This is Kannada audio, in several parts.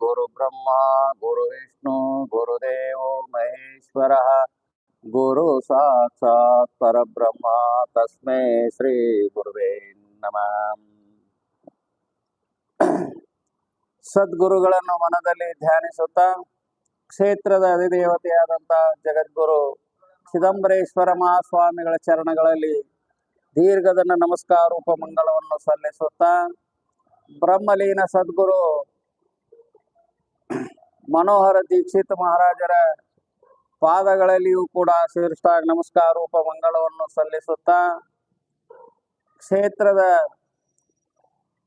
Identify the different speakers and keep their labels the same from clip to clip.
Speaker 1: ಗುರು ಬ್ರಹ್ಮ ಗುರು ವಿಷ್ಣು ಗುರುದೇವೋ ಮಹೇಶ್ವರ ಗುರು ಸಾಕ್ಷಾತ್ ಪರಬ್ರಹ್ಮ ತಸ್ಮೈ ಶ್ರೀ ಗುರುವೇ ನಮಃ ಸದ್ಗುರುಗಳನ್ನು ಮನದಲ್ಲಿ ಧ್ಯಾನಿಸುತ್ತಾ ಕ್ಷೇತ್ರದ ಅಧಿದೇವತೆಯಾದಂತಹ ಜಗದ್ಗುರು ಚಿದಂಬರೇಶ್ವರ ಮಹಾಸ್ವಾಮಿಗಳ ಚರಣಗಳಲ್ಲಿ ದೀರ್ಘದನ್ನ ನಮಸ್ಕಾರ ಮಂಗಳವನ್ನು ಸಲ್ಲಿಸುತ್ತಾ ಬ್ರಹ್ಮಲೀನ ಸದ್ಗುರು ಮನೋಹರ ದೀಕ್ಷಿತ್ ಮಹಾರಾಜರ ಪಾದಗಳಲ್ಲಿಯೂ ಕೂಡ ಶಿರಷ್ಟಾಗಿ ನಮಸ್ಕಾರೂಪ ಮಂಗಳವನ್ನು ಸಲ್ಲಿಸುತ್ತಾ ಕ್ಷೇತ್ರದ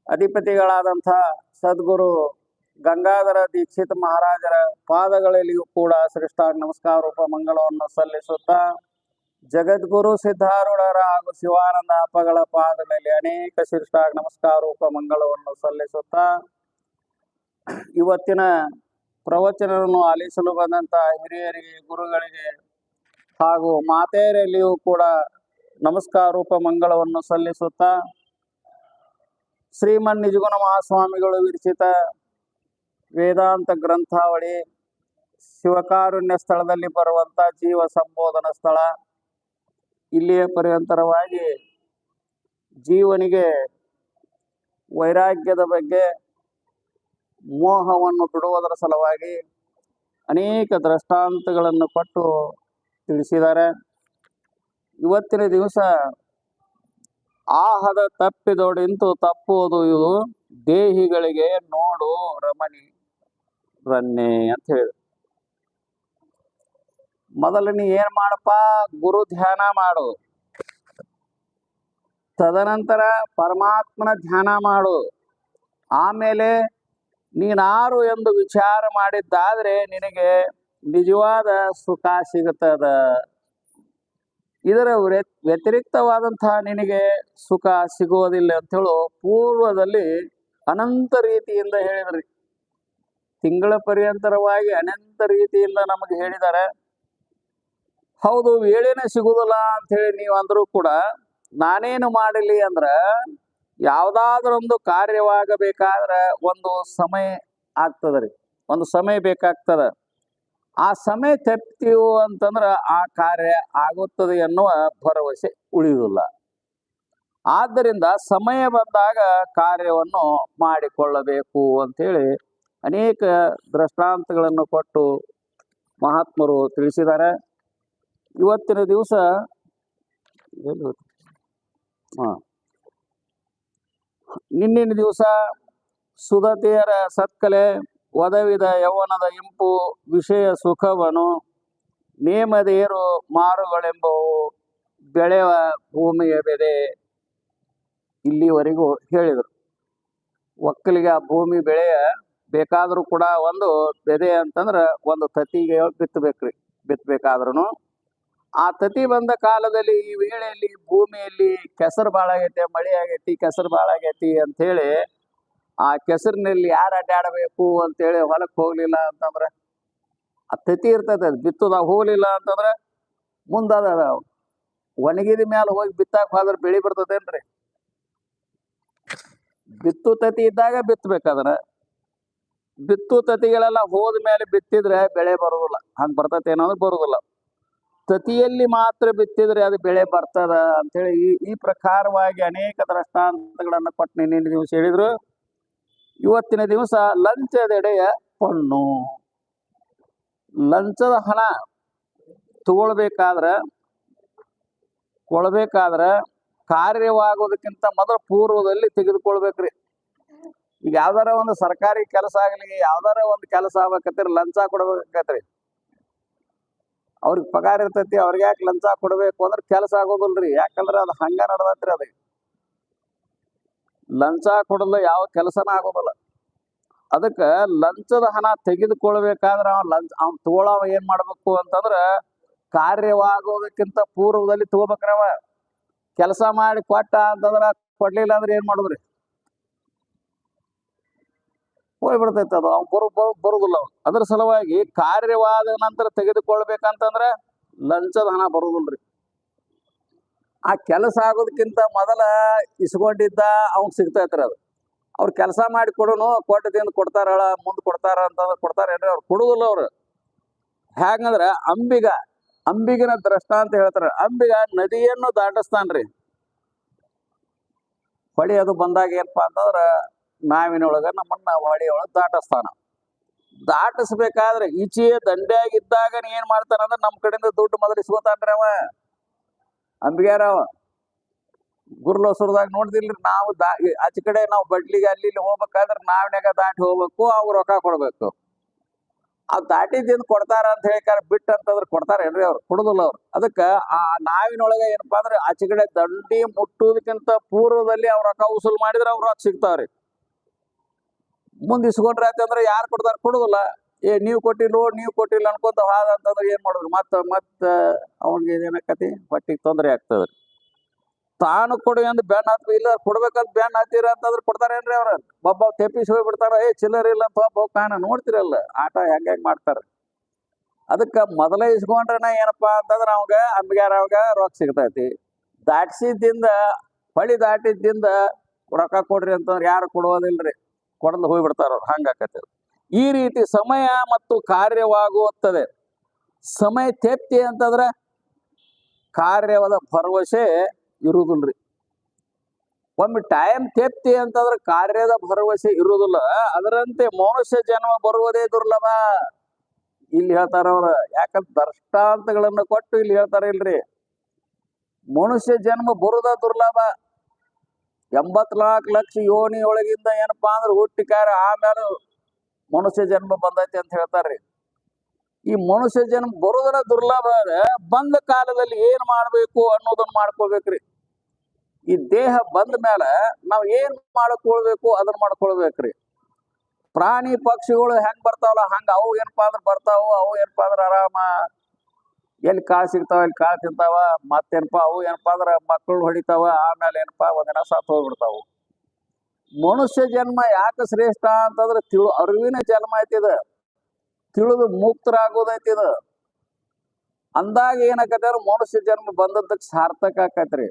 Speaker 1: ಅಧಿಪತಿಗಳಾದಂಥ ಸದ್ಗುರು ಗಂಗಾಧರ ದೀಕ್ಷಿತ್ ಮಹಾರಾಜರ ಪಾದಗಳಲ್ಲಿಯೂ ಕೂಡ ಶ್ರೇಷ್ಠಾಗಿ ನಮಸ್ಕಾರೂಪ ಮಂಗಳವನ್ನು ಸಲ್ಲಿಸುತ್ತಾ ಜಗದ್ಗುರು ಸಿದ್ಧಾರೂಢರ ಹಾಗೂ ಶಿವಾನಂದ ಅಪ್ಪಗಳ ಪಾದಗಳಲ್ಲಿ ಅನೇಕ ನಮಸ್ಕಾರ ರೂಪ ಮಂಗಳವನ್ನು ಸಲ್ಲಿಸುತ್ತಾ ಇವತ್ತಿನ ಪ್ರವಚನವನ್ನು ಆಲಿಸಲು ಬಂದಂತ ಹಿರಿಯರಿಗೆ, ಗುರುಗಳಿಗೆ ಹಾಗೂ ಮಾತೆಯರಲ್ಲಿಯೂ ಕೂಡ ನಮಸ್ಕಾರೂಪ ಮಂಗಳವನ್ನು ಸಲ್ಲಿಸುತ್ತಾ ಶ್ರೀಮನ್ ನಿಜಗುಣ ಮಹಾಸ್ವಾಮಿಗಳು ವಿರಚಿತ ವೇದಾಂತ ಗ್ರಂಥಾವಳಿ ಶಿವಕಾರುಣ್ಯ ಸ್ಥಳದಲ್ಲಿ ಬರುವಂತ ಜೀವ ಸಂಬೋಧನ ಸ್ಥಳ. ಇಲ್ಲಿಯ ಪರ್ಯಂತರವಾಗಿ ಜೀವನಿಗೆ ವೈರಾಗ್ಯದ ಬಗ್ಗೆ ಮೋಹವನ್ನು ಬಿಡುವುದರ ಸಲುವಾಗಿ ಅನೇಕ ದೃಷ್ಟಾಂತಗಳನ್ನು ಕೊಟ್ಟು ತಿಳಿಸಿದ್ದಾರೆ. ಇವತ್ತಿನ ದಿವಸ ಆಹದ ತಪ್ಪಿದೊಡಿಂತು ತಪ್ಪುವುದು ಇದು ದೇಹಿಗಳಿಗೆ ನೋಡು ರಮಣಿ ರನ್ನೆ ಅಂತ ಹೇಳಿ ಮೊದಲನೇ ಏನ್ ಮಾಡಪ್ಪ? ಗುರು ಧ್ಯಾನ ಮಾಡು. ತದನಂತರ ಪರಮಾತ್ಮನ ಧ್ಯಾನ ಮಾಡು. ಆಮೇಲೆ ನೀನಾರು ಎಂದು ವಿಚಾರ ಮಾಡಿದ್ದಾದ್ರೆ ನಿನಗೆ ನಿಜವಾದ ಸುಖ ಸಿಗುತ್ತದ. ಇದರ ವ್ಯ- ವ್ಯತಿರಿಕ್ತವಾದಂತಹ ನಿನಗೆ ಸುಖ ಸಿಗುವುದಿಲ್ಲ ಅಂತ ಹೇಳು ಪೂರ್ವದಲ್ಲಿ ಅನಂತ ರೀತಿಯಿಂದ ಹೇಳಿದ್ರಿ. ತಿಂಗಳ ಪರ್ಯಂತರವಾಗಿ ಅನಂತ ರೀತಿಯಿಂದ ನಮಗೆ ಹೇಳಿದ್ದಾರೆ. ಹೌದು ವೇಳೆನೇ ಸಿಗುದಿಲ್ಲ ಅಂತ ಹೇಳಿ ನೀವು ಅಂದ್ರೂ ಕೂಡ ನಾನೇನು ಮಾಡಲಿ ಅಂದ್ರ ಯಾವ್ದಾದ್ರೊಂದು ಕಾರ್ಯವಾಗಬೇಕಾದ್ರೆ ಒಂದು ಸಮಯ ಆಗ್ತದ ರೀ. ಒಂದು ಸಮಯ ಬೇಕಾಗ್ತದ. ಆ ಸಮಯ ತಪ್ತೀವು ಅಂತಂದ್ರ ಆ ಕಾರ್ಯ ಆಗುತ್ತದೆ ಎನ್ನುವ ಭರವಸೆ ಉಳಿಯುವುದಿಲ್ಲ ಆದ್ದರಿಂದ ಸಮಯ ಬಂದಾಗ ಕಾರ್ಯವನ್ನು ಮಾಡಿಕೊಳ್ಳಬೇಕು ಅಂತೇಳಿ ಅನೇಕ ದೃಷ್ಟಾಂತಗಳನ್ನು ಕೊಟ್ಟು ಮಹಾತ್ಮರು ತಿಳಿಸಿದ್ದಾರೆ. ಇವತ್ತಿನ ದಿವಸ? ಹಾ. ನಿನ್ನಿನ ದಿವಸ? ಸುಧತೆಯರ ಸತ್ಕಲೆ ಒದವಿದ ಯೌವನದ ಇಂಪು, ವಿಷಯ ಸುಖವನು, ನೇಮದೇರು ಮಾರುಗಳೆಂಬವು ಬೆಳೆವ ಭೂಮಿಯ ಬೆಲೆ ಇಲ್ಲಿವರೆಗೂ ಹೇಳಿದರು. ಒಕ್ಕಲಿಗೆ ಆ ಭೂಮಿ ಬೆಳೆಯ ಬೇಕಾದರೂ ಕೂಡ ಒಂದು ಬೆದೆ ಅಂತಂದ್ರೆ ಒಂದು ತತ್ತಿಗೆ ಬಿತ್ತಬೇಕ್ರಿ ಬಿತ್ತಬೇಕಾದ್ರೂ ಆ ತತಿ ಬಂದ ಕಾಲದಲ್ಲಿ ಈ ವೇಳೆಯಲ್ಲಿ ಭೂಮಿಯಲ್ಲಿ ಕೆಸರು ಭಾಳ ಆಗೈತೆ ಮಳೆ ಆಗೈತಿ ಕೆಸರು ಭಾಳ ಅಂತ ಹೇಳಿ ಆ ಕೆಸರಿನಲ್ಲಿ ಯಾರು ಅಡ್ಡಾಡಬೇಕು ಅಂತೇಳಿ ಹೊಲಕ್ಕೆ ಹೋಗ್ಲಿಲ್ಲ ಅಂತಂದ್ರೆ ಆ ತತಿ ಇರ್ತದೆ, ಅದು ಹೋಗಲಿಲ್ಲ ಹೋಗ್ಲಿಲ್ಲ ಅಂತಂದ್ರೆ ಮುಂದದ ಒಣಗಿದ ಮೇಲೆ ಹೋಗಿ ಬಿತ್ತಾಕ ಹೋದ್ರೆ ಬೆಳಿ ಬರ್ತದೇನ್ರಿ? ಬಿತ್ತು ತತಿ ಇದ್ದಾಗ ಬಿತ್ತಬೇಕದ್ರ ಬಿತ್ತು ತತಿಗಳೆಲ್ಲ ಹೋದ ಮೇಲೆ ಬಿತ್ತಿದ್ರೆ ಬೆಳೆ ಬರೋದಿಲ್ಲ. ಹಂಗೆ ಬರ್ತೈತೆ ಏನೋ ಬರೋದಿಲ್ಲ. ತತಿಯಲ್ಲಿ ಮಾತ್ರ ಬಿತ್ತಿದ್ರೆ ಅದು ಬೆಳೆ ಬರ್ತದ ಅಂತೇಳಿ ಈ ಈ ಪ್ರಕಾರವಾಗಿ ಅನೇಕ ದೃಷ್ಟಾಂತಗಳನ್ನು ಕೊಟ್ಟು ನಿನ್ನೆ ದಿವಸ ಹೇಳಿದ್ರು. ಇವತ್ತಿನ ದಿವಸ ಲಂಚದೆಡೆಯ ಪಣ್ಣು ಲಂಚದ ಹಣ ತಗೊಳ್ಬೇಕಾದ್ರ, ಕೊಳ್ಬೇಕಾದ್ರ ಕಾರ್ಯವಾಗೋದಕ್ಕಿಂತ ಮೊದಲು ಪೂರ್ವದಲ್ಲಿ ತೆಗೆದುಕೊಳ್ಬೇಕ್ರಿ. ಈಗ ಯಾವ್ದಾರ ಒಂದು ಸರ್ಕಾರಿ ಕೆಲಸ ಆಗ್ಲಿ, ಯಾವ್ದಾರ ಒಂದು ಕೆಲಸ ಆಗ್ಬೇಕತ್ರಿ, ಲಂಚ ಕೊಡ್ಬೇಕಾಕತ್ರಿ ಅವ್ರಿಗೆ ಪಗಾರ ಇರ್ತೈತಿ, ಅವ್ರಿಗೆ ಯಾಕೆ ಲಂಚ ಕೊಡಬೇಕು ಅಂದ್ರೆ ಕೆಲಸ ಆಗೋದಿಲ್ರಿ. ಯಾಕಂದ್ರೆ ಅದು ಹಂಗ ನಡ್ದತ್ರಿ ಅದು. ಲಂಚ ಕೊಡಲು ಯಾವ ಕೆಲಸನ ಆಗೋದಿಲ್ಲ. ಅದಕ್ಕ ಲಂಚದ ಹಣ ತೆಗೆದುಕೊಳ್ಬೇಕಾದ್ರೆ ಅವ ಲಂಚ, ಅವ್ನು ತಗೊಳವ ಏನ್ ಮಾಡ್ಬೇಕು ಅಂತಂದ್ರ ಕಾರ್ಯವಾಗೋದಕ್ಕಿಂತ ಪೂರ್ವದಲ್ಲಿ ತಗೋಬೇಕ್ರವ ಕೆಲಸ ಮಾಡಿ ಕೊಟ್ಟ ಅಂತಂದ್ರ ಕೊಡ್ಲಿಲ್ಲ ಅಂದ್ರೆ ಏನ್ ಮಾಡುದ್ರಿ? ಹೋಗ್ಬಿಡ್ತೈತೆ ಅದು. ಅವ್ನು ಬರು ಬರು ಬರುದಿಲ್ಲ ಅವ್ನು. ಅದ್ರ ಸಲುವಾಗಿ ಕಾರ್ಯವಾದ ನಂತರ ತೆಗೆದುಕೊಳ್ಬೇಕಂತಂದ್ರೆ ಲಂಚದ ಹಣ ಬರುದಿಲ್ರಿ. ಆ ಕೆಲಸ ಆಗೋದಕ್ಕಿಂತ ಮೊದಲ ಇಸ್ಕೊಂಡಿದ್ದ ಅವ್ನ್ ಸಿಗ್ತೈತ್ರಿ ಅದು. ಅವ್ರು ಕೆಲಸ ಮಾಡಿ ಕೊಡೋನು ಕೊಟ್ಟದಿಂದ ಕೊಡ್ತಾರಳ ಮುಂದೆ ಕೊಡ್ತಾರ ಅಂತಂದ್ರೆ ಕೊಡ್ತಾರೇನ್ರಿ? ಅವ್ರು ಕೊಡುದಿಲ್ಲ ಅವ್ರು. ಹೇಗಂದ್ರೆ ಅಂಬಿಗ, ಅಂಬಿಗನ ದ್ರಷ್ಟ ಅಂತ ಹೇಳ್ತಾರೆ. ಅಂಬಿಗ ನದಿಯನ್ನು ದಾಟಿಸ್ತಾನ್ರಿ. ಹೊಳಿ ಅದು ಬಂದಾಗ ಏನಪ್ಪಾ ಅಂತಂದ್ರ ನಾವಿನೊಳಗ ನಮ್ಮನ್ನ ಹೊಳಿ ಒಳಗ್ ದಾಟಿಸ್ತಾನ ದಾಟಿಸ್ಬೇಕಾದ್ರೆ ಈಚೆಯ ದಂಡ್ಯಾಗಿದ್ದಾಗ ಏನ್ ಮಾಡ್ತಾನಂದ್ರ ನಮ್ಮ ಕಡೆಯಿಂದ ದುಡ್ಡು ಮೊದಲು ಇಸ್ಕೊತಾನ್ರಿ ಅವ. ಅಂಬಿಗ್ಯಾರ ಅವ. ಗುರ್ಲೋಸರದಾಗ ನೋಡ್ದಿಲ್ರಿ ನಾವು ದಾ ಆಚೆ ಕಡೆ ನಾವು ಬಡ್ಲಿಗೆ ಅಲ್ಲಿ ಇಲ್ಲಿ ಹೋಗ್ಬೇಕಾದ್ರೆ ನಾವಿನಾಗ ದಾಟಿ ಹೋಗ್ಬೇಕು ಅವ್ರು ರೊಕ್ಕ ಕೊಡ್ಬೇಕು. ಆ ದಾಟಿದಿಂದ ಕೊಡ್ತಾರ ಅಂತ ಹೇಳಿಕಾರ ಬಿಟ್ಟು ಅಂತಂದ್ರೆ ಕೊಡ್ತಾರೇನ್ರಿ ಅವ್ರು? ಕೊಡುದಿಲ್ಲ ಅವ್ರು. ಅದಕ್ಕ ಆ ನಾವಿನೊಳಗೆ ಏನಪ್ಪಾ ಅಂದ್ರೆ ಆಚೆ ಕಡೆ ದಂಡಿ ಮುಟ್ಟುವುದಕ್ಕಿಂತ ಪೂರ್ವದಲ್ಲಿ ಅವ್ರ ರೊಕ್ಕ ವಸೂಲ್ ಮಾಡಿದ್ರೆ ಅವ್ರ ರೊಕ್ಕ ಸಿಗ್ತಾವ್ರಿ. ಮುಂದ್ ಇಸ್ಕೊಂಡ್ರೆ ಅಂತಂದ್ರೆ ಯಾರು ಕೊಡ್ತಾರ ಕೊಡುದಿಲ್ಲ. ಏ, ನೀವು ಕೊಟ್ಟಿಲ್ಲ ನೀವು ಕೊಟ್ಟಿಲ್ಲ ಅನ್ಕೊಂತ ಹಾದ ಅಂತಂದ್ರೆ ಏನ್ ಮಾಡುದು? ಮತ್ತ ಮತ್ತ, ಅವನ್ಗೆ ಏನಾಕತಿ ಹೊಟ್ಟಿಗೆ ತೊಂದರೆ ಆಗ್ತದ್ರಿ. ತಾನು ಕೊಡು ಎಂದು ಬ್ಯಾನ್ ಹಾಕ್ತು ಇಲ್ಲ ಕೊಡ್ಬೇಕಂತ ಬ್ಯಾನ್ ಹಾಕ್ತೀರ ಅಂತಂದ್ರೆ ಕೊಡ್ತಾರೇನ್ರಿ ಅವ್ರ? ಒಬ್ಬ ತೆಪ್ಪಿಸಿ ಹೋಗ್ಬಿಡ್ತಾರ, ಏ, ಚಿಲ್ಲರ್ ಇಲ್ಲ ಅಂತ ಒಬ್ಬ ಕಾಣ ನೋಡ್ತಿರಲ್ಲ, ಆಟ ಹೆಂಗ್ ಹೆಂಗ್ ಮಾಡ್ತಾರ? ಅದಕ್ಕ ಮೊದಲೇ ಇಸ್ಕೊಂಡ್ರನ ಏನಪ್ಪಾ ಅಂತಂದ್ರೆ ಅವಾಗ ಅಂಬಿಗಾರ ಅವಾಗ ರೊಕ್ಕ ಸಿಗ್ತೈತಿ. ದಾಟ್ಸಿದ್ದಿಂದ, ಹೊಳಿ ದಾಟಿದ್ದಿಂದ ರೊಕ್ಕ ಕೊಡ್ರಿ ಅಂತಂದ್ರೆ ಯಾರು ಕೊಡೋದಿಲ್ರಿ. ಕೊಡಲು ಹೋಗ್ಬಿಡ್ತಾರ ಅವ್ರು, ಹಂಗಾಕತ್ತೆ ಈ ರೀತಿ ಸಮಯ ಮತ್ತು ಕಾರ್ಯವಾಗುತ್ತದೆ. ಸಮಯ ತೆತ್ತಿ ಅಂತಂದ್ರ ಕಾರ್ಯವಾದ ಭರವಸೆ ಇರುವುದಿಲ್ರಿ. ಒಮ್ಮೆ ಟೈಮ್ ತೆತ್ತಿ ಅಂತಂದ್ರೆ ಕಾರ್ಯದ ಭರವಸೆ ಇರುವುದಿಲ್ಲ. ಅದರಂತೆ ಮನುಷ್ಯ ಜನ್ಮ ಬರುವುದೇ ದುರ್ಲಭ. ಇಲ್ಲಿ ಹೇಳ್ತಾರ ಅವ್ರ ಯಾಕಂತ ದೃಷ್ಟಾಂತಗಳನ್ನ ಕೊಟ್ಟು ಇಲ್ಲಿ ಹೇಳ್ತಾರ ಇಲ್ರಿ. ಮನುಷ್ಯ ಜನ್ಮ ಬರುದ ದುರ್ಲಭ. ಎಂಬತ್ನಾಲ್ಕು ಲಕ್ಷ ಯೋನಿ ಒಳಗಿಂದ ಏನಪ್ಪಾ ಅಂದ್ರೆ ಹುಟ್ಟಿಕಾರ ಆಮೇಲೆ ಮನುಷ್ಯ ಜನ್ಮ ಬಂದೈತಿ ಅಂತ ಹೇಳ್ತಾರ್ರಿ. ಈ ಮನುಷ್ಯ ಜನ್ಮ ಬರುದರ ದುರ್ಲಭ ಬಂದ ಕಾಲದಲ್ಲಿ ಏನ್ ಮಾಡ್ಬೇಕು ಅನ್ನೋದನ್ನ ಮಾಡ್ಕೋಬೇಕ್ರಿ. ಈ ದೇಹ ಬಂದ ಮೇಲೆ ನಾವ್ ಏನ್ ಮಾಡ್ಕೊಳ್ಬೇಕು ಅದನ್ನ ಮಾಡ್ಕೊಳ್ಬೇಕ್ರಿ. ಪ್ರಾಣಿ ಪಕ್ಷಿಗಳು ಹೆಂಗ್ ಬರ್ತಾವಲ್ಲ ಹಂಗ ಅವು ಏನಪ್ಪಾ ಅಂದ್ರೆ ಬರ್ತಾವು, ಅವು ಏನಪ್ಪಾ ಅಂದ್ರೆ ಆರಾಮ ಎಲ್ಲಿ ಕಾಳು ಸಿಗ್ತಾವ, ಎಲ್ಲಿ ಕಾಳು ತಿಂತಾವ ಮತ್ತೇನಪ್ಪಾ ಅವು ಏನಪ್ಪಾ ಅಂದ್ರೆ ಮಕ್ಕಳು ಹೊಡಿತಾವ ಆಮೇಲೆ ಏನಪ್ಪಾ ಒಂದಿನ ಸಾತ್ ಹೋಗ್ಬಿಡ್ತಾವು. ಮನುಷ್ಯ ಜನ್ಮ ಯಾಕೆ ಶ್ರೇಷ್ಠ ಅಂತಂದ್ರೆ ತಿಳು, ಅರಿವಿನ ಜನ್ಮ ಐತಿದ ತಿಳಿದು ಮುಕ್ತರಾಗೋದೈತಿ ಇದು. ಅಂದಾಗ ಏನಾಕತಿ ಅಂದ್ರೆ ಮನುಷ್ಯ ಜನ್ಮ ಬಂದದ್ದಕ್ಕೆ ಸಾರ್ಥಕ ಆಕತ್ರಿ.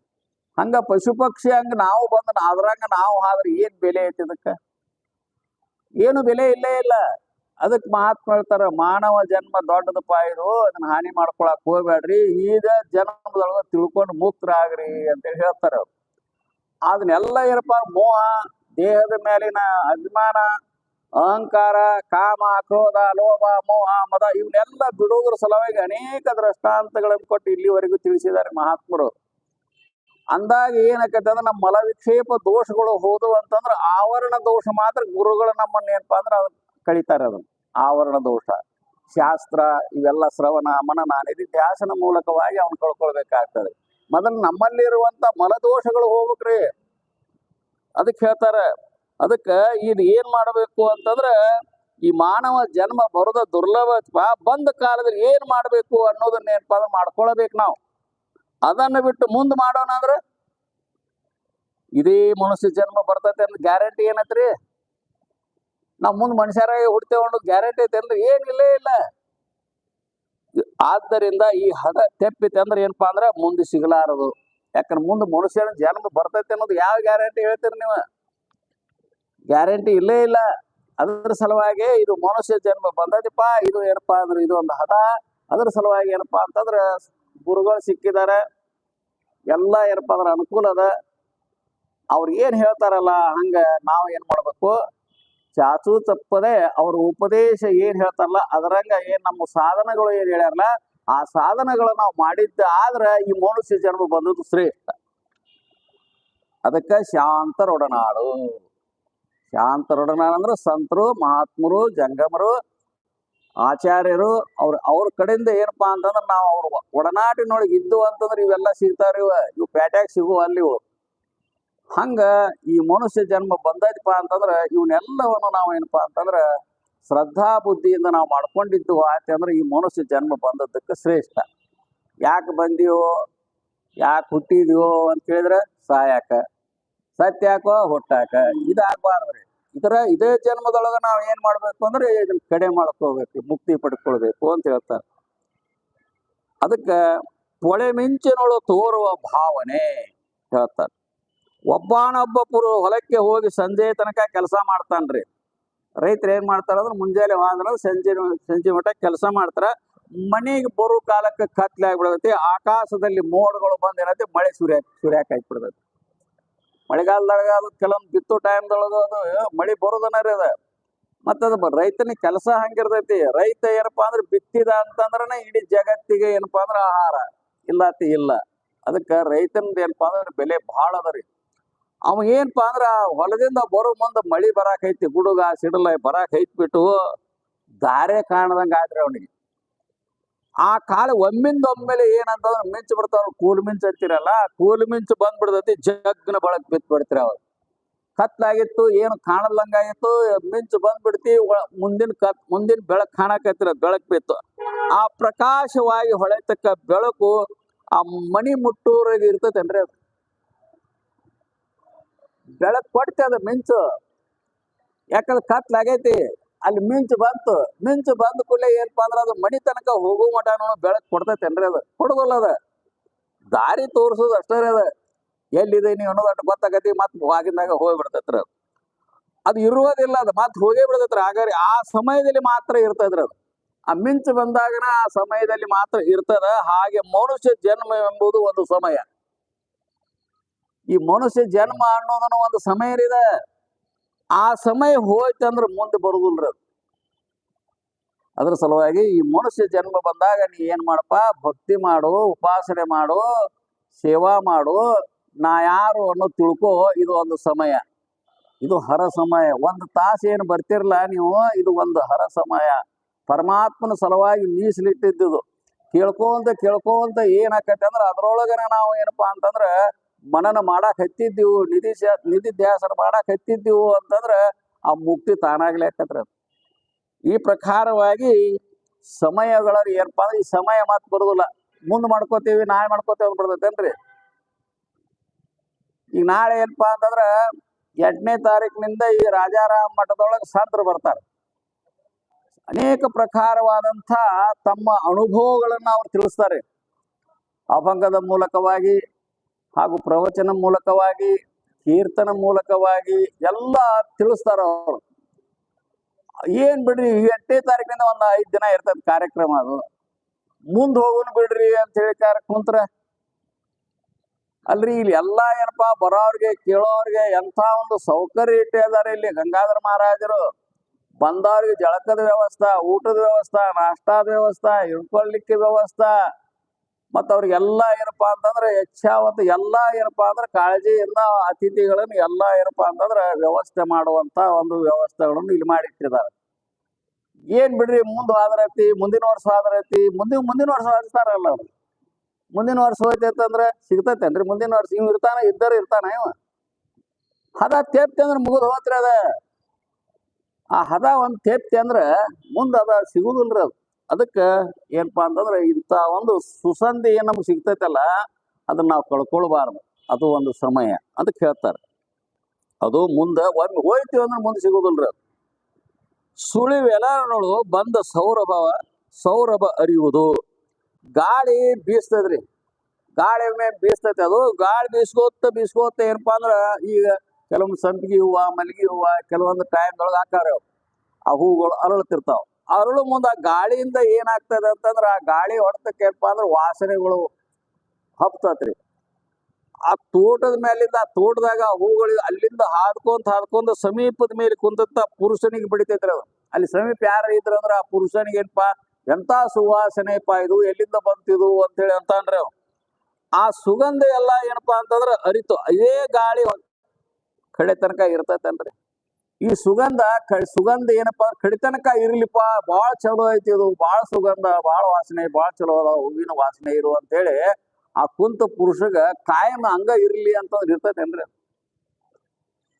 Speaker 1: ಹಂಗ ಪಶು ಪಕ್ಷಿ ಹಂಗ ನಾವು ಬಂದ, ಅದ್ರಂಗ ನಾವು ಆದ್ರೆ ಏನ್ ಬೆಲೆ ಐತಿ ಇದಕ್ಕ? ಏನು ಬೆಲೆ ಇಲ್ಲೇ ಇಲ್ಲ. ಅದಕ್ ಮಹಾತ್ಮ ಹೇಳ್ತಾರ, ಮಾನವ ಜನ್ಮ ದೊಡ್ಡದಪ್ಪ ಇದು, ಅದನ್ನ ಹಾನಿ ಮಾಡ್ಕೊಳಕ್ ಹೋಗ್ಬೇಡ್ರಿ, ಈಗ ಜನ್ಮದೊಳಗ ತಿಳ್ಕೊಂಡು ಮುಕ್ತರಾಗ್ರಿ ಅಂತೇಳಿ ಹೇಳ್ತಾರ ಅದನ್ನೆಲ್ಲ ಏನಪ್ಪ, ಮೋಹ, ದೇಹದ ಮೇಲಿನ ಅಭಿಮಾನ, ಅಹಂಕಾರ, ಕಾಮ, ಕ್ರೋಧ, ಲೋಭ, ಮೋಹ, ಮದ, ಇವನ್ನೆಲ್ಲ ಬಿಡೋದ್ರ ಸಲುವಾಗಿ ಅನೇಕ ದೃಷ್ಟಾಂತಗಳನ್ನು ಕೊಟ್ಟು ಇಲ್ಲಿವರೆಗೂ ತಿಳಿಸಿದ್ದಾರೆ ಮಹಾತ್ಮರು. ಅಂದಾಗ ಏನಕ್ಕೆ ನಮ್ಮ ಮಲವಿಕ್ಷೇಪ ದೋಷಗಳು ಹೋದವು ಅಂತಂದ್ರೆ ಆವರಣ ದೋಷ ಮಾತ್ರ ಗುರುಗಳು ನಮ್ಮನ್ನ ಏನಪ್ಪಾ ಅಂದ್ರೆ ಕಳಿತಾರೆ ಅದನ್ನು. ಆವರಣ ದೋಷ. ಶಾಸ್ತ್ರ ಇವೆಲ್ಲ ಶ್ರವಣ ಮನನ ನಿಧಿಧ್ಯಾಸನ ಮೂಲಕವಾಗಿ ಅವನು ಕಳ್ಕೊಳ್ಬೇಕಾಗ್ತದೆ. ಮೊದಲು ನಮ್ಮಲ್ಲಿರುವಂತ ಮಲದೋಷಗಳು ಹೋಗ್ಬೇಕ್ರಿ. ಅದಕ್ಕೆ ಹೇಳ್ತಾರೆ. ಅದಕ್ಕೆ ಇದು ಏನ್ ಮಾಡಬೇಕು ಅಂತಂದ್ರೆ, ಈ ಮಾನವ ಜನ್ಮ ಬರದ ದುರ್ಲಭ ಬಂದ ಕಾಲದಲ್ಲಿ ಏನ್ ಮಾಡಬೇಕು ಅನ್ನೋದನ್ನ ಏನಪ್ಪಾ ಅಂದ್ರೆ ಮಾಡ್ಕೊಳ್ಬೇಕು ನಾವು. ಅದನ್ನ ಬಿಟ್ಟು ಮುಂದೆ ಮಾಡೋಣ ಅಂದ್ರೆ, ಇದೇ ಮನುಷ್ಯ ಜನ್ಮ ಬರ್ತೈತೆ ಅಂತ ಗ್ಯಾರಂಟಿ ಏನತ್ರಿ? ನಾವ್ ಮುಂದೆ ಮನುಷ್ಯರಾಗಿ ಹುಡ್ತೇವೆ ಗ್ಯಾರಂಟಿ ಐತೆ ಏನಿಲ್ಲ ಇಲ್ಲ ಆದ್ದರಿಂದ ಈ ಹದ ತೆಪ್ಪಿತೆ ಅಂದ್ರೆ ಏನಪ್ಪಾ ಅಂದ್ರೆ ಮುಂದೆ ಸಿಗಲಾರದು. ಯಾಕಂದ್ರೆ ಮುಂದೆ ಮನುಷ್ಯನ ಜನ್ಮ ಬರ್ತೈತೆ ಅನ್ನೋದು ಯಾವ ಗ್ಯಾರಂಟಿ ಹೇಳ್ತೀರಿ ನೀವು? ಗ್ಯಾರಂಟಿ ಇಲ್ಲೇ ಇಲ್ಲ. ಅದ್ರ ಸಲುವಾಗಿ ಇದು ಮನುಷ್ಯ ಜನ್ಮ ಬಂದದಿಪ್ಪ ಇದು ಏನಪ್ಪಾ ಅಂದ್ರೆ ಇದು ಒಂದು ಹದ. ಅದ್ರ ಸಲುವಾಗಿ ಏನಪ್ಪಾ ಅಂತಂದ್ರ ಗುರುಗಳು ಸಿಕ್ಕಿದ್ದಾರೆ. ಎಲ್ಲ ಏನಪ್ಪಾ ಅಂದ್ರೆ ಅನುಕೂಲ ಅದ. ಅವ್ರು ಏನ್ ಹೇಳ್ತಾರಲ್ಲ ಹಂಗ ನಾವು ಏನ್ ಮಾಡ್ಬೇಕು? ಚಾಚು ತಪ್ಪದೆ ಅವ್ರ ಉಪದೇಶ ಏನ್ ಹೇಳ್ತಾರಲ್ಲ, ಅದರಂಗ ಏನ್ ನಮ್ಮ ಸಾಧನಗಳು ಏನ್ ಹೇಳ್ಯಾರಲ್ಲ, ಆ ಸಾಧನಗಳು ನಾವು ಮಾಡಿದ್ದ ಆದ್ರ ಈ ಮನುಷ್ಯ ಜನ್ಮ ಬಂದದ್ದು ಶ್ರೇಷ್ಠ. ಅದಕ್ಕ ಶಾಂತರೊಡನಾಡು ಶಾಂತರೊಡನಾಡು ಅಂದ್ರೆ ಸಂತರು, ಮಹಾತ್ಮರು, ಜಂಗಮರು, ಆಚಾರ್ಯರು, ಅವ್ರ ಅವ್ರ ಕಡೆಯಿಂದ ಏನಪ್ಪಾ ಅಂತಂದ್ರೆ ನಾವು ಅವ್ರ ಒಡನಾಟಿನೊಳಗೆ ಇದ್ದು ಅಂತಂದ್ರೆ ಇವೆಲ್ಲ ಸಿಗ್ತಾರ ಇವ. ಇವು ಪೇಟ್ಯಾಗ ಸಿಗುವ ಅಲ್ಲಿ ಇವು. ಹಂಗ ಈ ಮನುಷ್ಯ ಜನ್ಮ ಬಂದೈತಪ್ಪ ಅಂತಂದ್ರ ಇವನ್ನೆಲ್ಲವನ್ನು ನಾವು ಏನಪ್ಪಾ ಅಂತಂದ್ರ ಶ್ರದ್ಧಾ ಬುದ್ಧಿಯಿಂದ ನಾವು ಮಾಡ್ಕೊಂಡಿದ್ದು ಆಯ್ತು ಅಂದ್ರೆ ಈ ಮನುಷ್ಯ ಜನ್ಮ ಬಂದದ್ದಕ್ಕೆ ಶ್ರೇಷ್ಠ. ಯಾಕೆ ಬಂದೀವೋ ಯಾಕೆ ಹುಟ್ಟಿದ್ಯೋ ಅಂತ ಹೇಳಿದ್ರೆ ಸಾಯಾಕ ಸತ್ಯಾಕೋ ಹುಟ್ಟಾಕ, ಇದಾಗಬಾರ್ದ್ರಿ. ಇದರ ಇದೇ ಜನ್ಮದೊಳಗ ನಾವು ಏನ್ ಮಾಡ್ಬೇಕು ಅಂದ್ರೆ ಇದನ್ನ ಕಡೆ ಮಾಡ್ಕೋಬೇಕು, ಮುಕ್ತಿ ಪಡ್ಕೊಳ್ಬೇಕು ಅಂತ ಹೇಳ್ತಾರೆ. ಅದಕ್ಕೆ ಪೊಳೆ ಮಿಂಚಿನೊಳು ತೋರುವ ಭಾವನೆ ಹೇಳ್ತಾರೆ. ಒಬ್ಬಾನೊಬ್ಬ ಪುರು ಹೊಲಕ್ಕೆ ಹೋಗಿ ಸಂಜೆ ತನಕ ಕೆಲಸ ಮಾಡ್ತಾನ್ರಿ. ರೈತರು ಏನ್ ಮಾಡ್ತಾರ ಅಂದ್ರೆ ಮುಂಜಾನೆ ಹೋದ್ರ ಸಂಜೆ ಸಂಜೆ ಮಟ್ಟ ಕೆಲಸ ಮಾಡ್ತಾರ. ಮನೆಗೆ ಬರೋ ಕಾಲಕ್ಕೆ ಕತ್ಲೆ ಆಗ್ಬಿಡತೈತಿ. ಆಕಾಶದಲ್ಲಿ ಮೋಡಗಳು ಬಂದ್ ಏನೈತಿ ಮಳೆ ಸೂರ್ಯ, ಸೂರ್ಯಾಕ ಆಗ್ಬಿಡ್ತೈತಿ ಮಳೆಗಾಲದಾಗ ಅದು ಕೆಲವೊಂದು ಬಿತ್ತು ಟೈಮ್ದೊಳಗ ಅದು ಮಳೆ ಬರೋದನ್ನ ರೀ ಅದ. ಮತ್ತ ಅದು ಬ- ರೈತನ ಕೆಲಸ ಹಂಗಿರ್ತೈತಿ. ರೈತ ಏನಪ್ಪಾ ಅಂದ್ರೆ ಬಿತ್ತಿದ ಅಂತಂದ್ರನ ಇಡೀ ಜಗತ್ತಿಗೆ ಏನಪ್ಪಾ ಅಂದ್ರ ಆಹಾರ. ಇಲ್ಲಾತಿ ಇಲ್ಲ. ಅದಕ್ಕ ರೈತನದ ಏನಪ್ಪಾ ಅಂದ್ರೆ ಬೆಲೆ ಭಾಳ ಅದ ರೀ. ಅವ ಏನಪ್ಪಾ ಅಂದ್ರ ಹೊಲದಿಂದ ಬರೋ ಮುಂದ ಮಳಿ ಬರಾಕೈತಿ ಗುಡುಗ, ಸಿಡಲ ಬರಾಕ್ ಬಿಟ್ಟು ದಾರೆ ಕಾಣದಂಗ ಆದ್ರೆ ಅವನಿಗೆ. ಆ ಕಾಲ ಒಮ್ಮಿಂದ ಒಮ್ಮೆಲೆ ಏನಂತಂದ್ರ ಮಿಂಚು ಬರ್ತಾವ ಕೂಲ್ ಮಿಂಚು ಅಂತೀರಲ್ಲ, ಕೂಲ್ ಮಿಂಚು ಬಂದ್ಬಿಡ್ತೈತಿ ಜಗ್ನ ಬಳಕ್ ಬಿತ್ ಬಿಡ್ತೀರ ಅವ್ರು. ಕತ್ಲಾಗಿತ್ತು, ಏನು ಕಾಣದಂಗಾಗಿತ್ತು ಮಿಂಚು ಬಂದ್ಬಿಡ್ತಿ ಬಿಡ್ತಿ ಮುಂದಿನ ಕತ್, ಮುಂದಿನ ಬೆಳಕ್ ಕಾಣಕತ್ತಿರ ಬೆಳಕ್ ಬಿತ್ತು. ಆ ಪ್ರಕಾಶವಾಗಿ ಹೊಳೆತಕ್ಕ ಬೆಳಕು ಆ ಮನಿ ಮುಟ್ಟೂರಿಗೆ ಇರ್ತೈತೇನ್ರಿ ಅದು. ಬೆಳಕ್ ಕೊಡ್ತೇ ಅದ ಮಿಂಚು. ಯಾಕಂದ್ರೆ ಕತ್ಲಾಗೈತಿ ಅಲ್ಲಿ ಮಿಂಚು ಬಂತು. ಮಿಂಚು ಬಂದ ಕೂಡಲೇ ಏನಪ್ಪಾ ಅಂದ್ರೆ ಅದು ಮನಿ ತನಕ ಹೋಗೋ ಮಟನು ಬೆಳಕ್ ಕೊಡ್ತೈತೇನ್ರಿ ಅದು. ಕೊಡೋದಲ್ಲ ಅದ. ದಾರಿ ತೋರಿಸೋದು ಅಷ್ಟೇ ಅದ. ಎಲ್ಲಿದೆ ನೀವು ಅನ್ನೋದು ಅಷ್ಟು ಗೊತ್ತಾಗತಿ ಮತ್ ವಾಗಿಂದಾಗ ಹೋಗ್ಬಿಡ್ತೈತ್ರಿ ಅದು. ಅದು ಇರುವುದಿಲ್ಲ ಅದು. ಮತ್ತೆ ಹೋಗೇ ಬಿಡ್ತೈತ್ರಿ. ಹಾಗಾದ್ರೆ ಆ ಸಮಯದಲ್ಲಿ ಮಾತ್ರ ಇರ್ತೈತ್ರಿ ಅದು. ಆ ಮಿಂಚು ಬಂದಾಗನ ಆ ಸಮಯದಲ್ಲಿ ಮಾತ್ರ ಇರ್ತದ. ಹಾಗೆ ಮನುಷ್ಯ ಜನ್ಮ ಎಂಬುದು ಒಂದು ಸಮಯ. ಈ ಮನುಷ್ಯ ಜನ್ಮ ಅನ್ನೋದನ್ನ ಒಂದು ಸಮಯ ಇದೆ. ಆ ಸಮಯ ಹೋಯ್ತಂದ್ರ ಮುಂದೆ ಬರುದಿಲ್ರಿ ಅದು. ಅದ್ರ ಸಲುವಾಗಿ ಈ ಮನುಷ್ಯ ಜನ್ಮ ಬಂದಾಗ ನೀ ಏನ್ ಮಾಡಪ್ಪ? ಭಕ್ತಿ ಮಾಡು, ಉಪಾಸನೆ ಮಾಡು, ಸೇವಾ ಮಾಡು, ನಾ ಯಾರು ಅನ್ನೋ ತಿಳ್ಕೋ ಇದು ಒಂದು ಸಮಯ. ಇದು ಹರ ಸಮಯ. ಒಂದು ತಾಸು ಏನು ಬರ್ತಿರಲ್ಲ ನೀವು? ಇದು ಒಂದು ಹರ ಸಮಯ. ಪರಮಾತ್ಮನ ಸಲುವಾಗಿ ಮೀಸಲಿಟ್ಟಿದ್ದು ಕೇಳ್ಕೊಂತ ಕೇಳ್ಕೊಂತ ಏನಾಕತ್ತೆ ಅಂದ್ರ ಅದ್ರೊಳಗನ ನಾವು ಏನಪ್ಪಾ ಅಂತಂದ್ರ ಮನನ ಮಾಡಕ್ ಹತ್ತಿದ್ದೀವು, ನಿಧಿ ನಿಧಿ ಧ್ಯಾಸನ ಮಾಡಕ್ ಹತ್ತಿದ್ದೀವು ಅಂತಂದ್ರ ಆ ಮುಕ್ತಿ ತಾನಾಗ್ಲೇ ಅದು. ಈ ಪ್ರಕಾರವಾಗಿ ಸಮಯಗಳ ಏನಪ್ಪಾ ಅಂದ್ರೆ ಈ ಸಮಯ ಮಾತು ಬರುದಿಲ್ಲ. ಮುಂದ್ ಮಾಡ್ಕೋತೀವಿ, ನಾಳೆ ಮಾಡ್ಕೋತೀವಿ ಅಂತ ಬರ್ತೈತೇನ್ರಿ? ಈಗ ನಾಳೆ ಏನಪ್ಪಾ ಅಂತಂದ್ರ ಎಂಟನೇ ತಾರೀಕಿನಿಂದ ಈ ರಾಜಾರಾಮ್ ಮಠದೊಳಗೆ ಸಂತರು ಬರ್ತಾರೆ. ಅನೇಕ ಪ್ರಕಾರವಾದಂಥ ತಮ್ಮ ಅನುಭವಗಳನ್ನ ಅವ್ರು ತಿಳಿಸ್ತಾರೆ. ಅಭಂಗದ ಮೂಲಕವಾಗಿ ಹಾಗೂ ಪ್ರವಚನ ಮೂಲಕವಾಗಿ, ಕೀರ್ತನ ಮೂಲಕವಾಗಿ ಎಲ್ಲ ತಿಳಿಸ್ತಾರ ಅವರು. ಏನ್ ಬಿಡ್ರಿ, ಈ ಎಂಟನೇ ತಾರೀಕಿನಿಂದ ಒಂದ್ ಐದ್ ದಿನ ಇರ್ತದ ಕಾರ್ಯಕ್ರಮ ಅದು. ಮುಂದ್ ಹೋಗುನ್ ಬಿಡ್ರಿ ಅಂತ ಹೇಳಿ ಕಾರ- ಕುಂತ್ರ. ಅಲ್ರಿ, ಇಲ್ಲಿ ಎಲ್ಲಾ ಏನಪ್ಪಾ, ಬರೋರ್ಗೆ, ಕೇಳೋರ್ಗೆ ಎಂತ ಒಂದು ಸೌಕರ್ಯ ಇಟ್ಟಿದ್ದಾರೆ ಇಲ್ಲಿ ಗಂಗಾಧರ ಮಹಾರಾಜರು. ಬಂದವ್ರಿಗೆ ಜಳಕದ ವ್ಯವಸ್ಥಾ, ಊಟದ ವ್ಯವಸ್ಥಾ, ನಾಷ್ಟಾದ ವ್ಯವಸ್ಥಾ ಇಳ್ಕೊಳ್ಳಿಕ್ಕೆ ವ್ಯವಸ್ಥೆ ಮತ್ತ ಅವ್ರಿಗೆಲ್ಲ ಏನಪ್ಪಾ ಅಂತಂದ್ರೆ ಹೆಚ್ಚಾವಂತ ಎಲ್ಲಾ ಏನಪ್ಪಾ ಅಂದ್ರೆ ಕಾಳಜಿಯಿಂದ ಅತಿಥಿಗಳನ್ನ ಎಲ್ಲಾ ಏನಪ್ಪಾ ಅಂತಂದ್ರೆ ವ್ಯವಸ್ಥೆ ಮಾಡುವಂತ ಒಂದು ವ್ಯವಸ್ಥೆಗಳನ್ನು ಇಲ್ಲಿ ಮಾಡಿಟ್ಟಿದ್ದಾರೆ. ಏನ್ ಬಿಡ್ರಿ ಮುಂದ್ ಆದ್ರತಿ, ಮುಂದಿನ ವರ್ಷ ಆದ್ರತಿ ಮುಂದಿನ ಮುಂದಿನ ವರ್ಷ ಹಚ್ತಾರಲ್ಲ ಅವ್ರು. ಮುಂದಿನ ವರ್ಷ ಹೋಯ್ತಂದ್ರ ಸಿಗ್ತೈತೇನ್ರಿ? ಮುಂದಿನ ವರ್ಷ ಇವ್ ಇರ್ತಾನ, ಇದ್ದರೆ ಇರ್ತಾನ ಇವ. ಹದ ತೇಪ್ತಿ ಅಂದ್ರೆ ಮುಗಿದ್ ಹೋತ್ರಿ ಅದ. ಆ ಹದ ಒಂದ್ ತೇಪ್ತಿ ಅಂದ್ರ ಮುಂದ ಅದ ಸಿಗುದಿಲ್ರಿ ಅದು. ಅದಕ್ಕ ಏನಪ್ಪಾ ಅಂತಂದ್ರೆ ಇಂಥ ಒಂದು ಸುಸಂಧಿ ಏನ್ ನಮ್ಗೆ ಸಿಗ್ತೈತಲ್ಲ, ಅದನ್ನ ನಾವು ಕಳ್ಕೊಳ್ಬಾರ್ದು. ಅದು ಒಂದು ಸಮಯ ಅಂತ ಹೇಳ್ತಾರೆ ಅದು ಮುಂದೆ ಒಮ್ಮೆ ಹೋಯ್ತೀವಿ ಅಂದ್ರೆ ಮುಂದೆ ಸಿಗುದಿಲ್ರಿ ಅದು. ನೋಡು ಬಂದ ಸೌರಭವ, ಸೌರಭ ಅರಿಯುವುದು. ಗಾಳಿ ಬೀಸ್ತದ್ರಿ. ಗಾಳಿ ಮೇಲೆ ಬೀಸ್ತೈತೆ ಅದು. ಗಾಳಿ ಬೀಸ್ಕೋತ ಬೀಸ್ಕೋತ ಏನಪ್ಪಾ ಅಂದ್ರೆ ಈಗ ಕೆಲವೊಂದು ಸಂಪಿಗೆ ಹೂವು, ಮಲ್ಲಿಗೆ ಹೂವು, ಕೆಲವೊಂದು ಟೈಮ್ದೊಳಗೆ ಹಾಕಾರ ಆ ಹೂಗಳು ಅರಳುತ್ತಿರ್ತಾವ ಅರಳು ಮುಂದ ಗಾಳಿಯಿಂದ ಏನಾಗ್ತದೆ ಅಂತಂದ್ರ ಆ ಗಾಳಿ ಹೊಡೆತಕ್ಕೆ ಅಂದ್ರೆ ವಾಸನೆಗಳು ಹಬ್ತತ್ರಿ. ಆ ತೋಟದ ಮೇಲಿಂದ ಆ ತೋಟದಾಗ ಹೂಗಳು ಅಲ್ಲಿಂದ ಹಾಡ್ಕೊಂತ ಹಾಡ್ಕೊಂತ ಸಮೀಪದ ಮೇಲೆ ಕುಂತಂತ ಪುರುಷನಿಗೆ ಬಿಡಿತೈತ್ರಿ ಅದು. ಅಲ್ಲಿ ಸಮೀಪ ಯಾರು ಇದ್ರಂದ್ರ ಆ ಪುರುಷನಿಗೆ ಏನಪ್ಪ ಎಂತ ಸುವಾಸನೆಪ್ಪ ಇದು, ಎಲ್ಲಿಂದ ಬಂತಿದು ಅಂತೇಳಿ ಅಂತಾನ್ರಿ ಅವ್. ಆ ಸುಗಂಧ ಎಲ್ಲ ಏನಪ್ಪಾ ಅಂತಂದ್ರ ಅರಿತು, ಅದೇ ಗಾಳಿ ಕಡೆ ತನಕ ಇರ್ತೈತನ್ರಿ. ಈ ಸುಗಂಧ ಸುಗಂಧ ಏನಪ್ಪಾ ಕಡಿತನಕ ಇರ್ಲಿಪ್ಪ, ಬಾಳ ಚಲೋ ಐತಿ ಇದು ಬಾಳ ಸುಗಂಧ, ಬಾಳ ವಾಸನೆ, ಬಾಳ ಚಲೋ ಅದ, ಹೂವಿನ ವಾಸನೆ ಇರು ಅಂತೇಳಿ ಆ ಕುಂತ ಪುರುಷಗ ಕಾಯಂ ಹಂಗ ಇರ್ಲಿ ಅಂತಂದ್ರೆ ಇರ್ತೈತೇನ್ರಿ